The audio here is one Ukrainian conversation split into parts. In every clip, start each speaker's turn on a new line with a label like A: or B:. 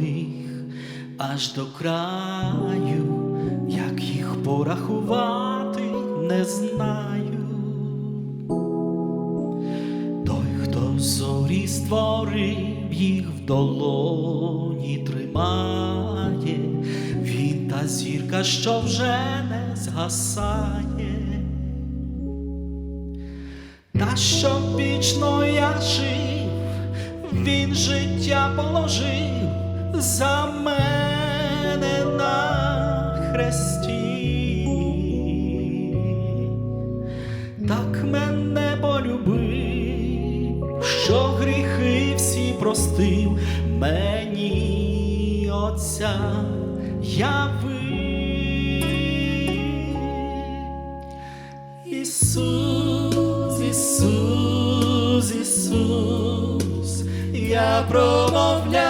A: золотих аж до краю, як їх порахувати не знаю. Той, хто зорі створив, їх в долоні тримає, він та зірка, що вже не згасає. Та щоб вічно я жив, він життя положив за мене на хресті. Так мене полюбив, що гріхи всі простив мені Отця явив. Ісус, Ісус, Ісус, я промовляю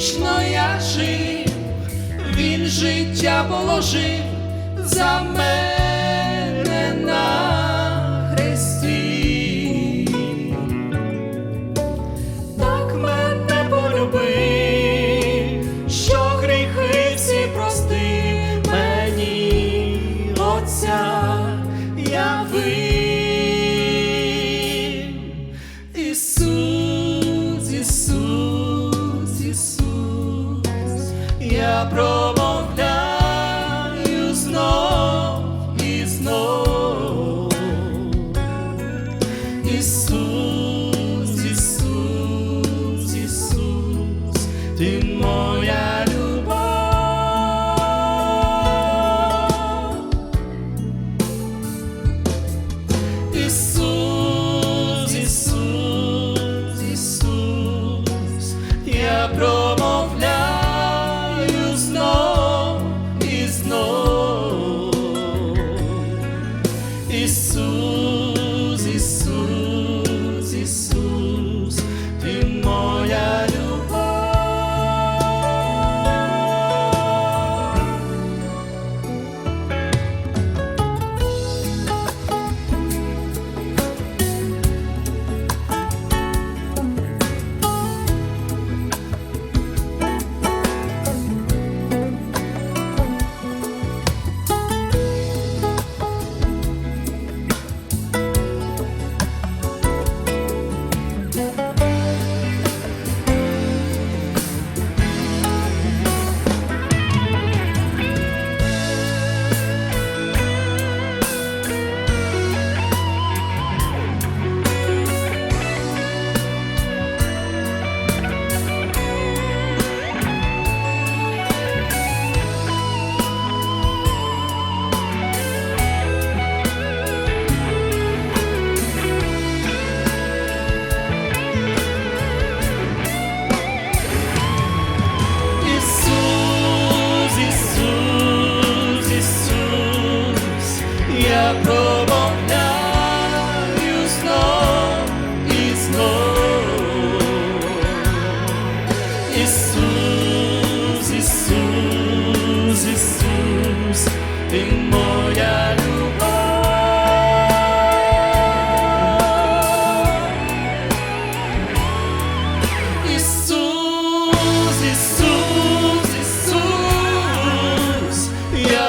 A: вічно я жив, він життя положив за мене на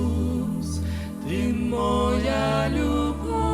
A: Ісус, ти моя любов.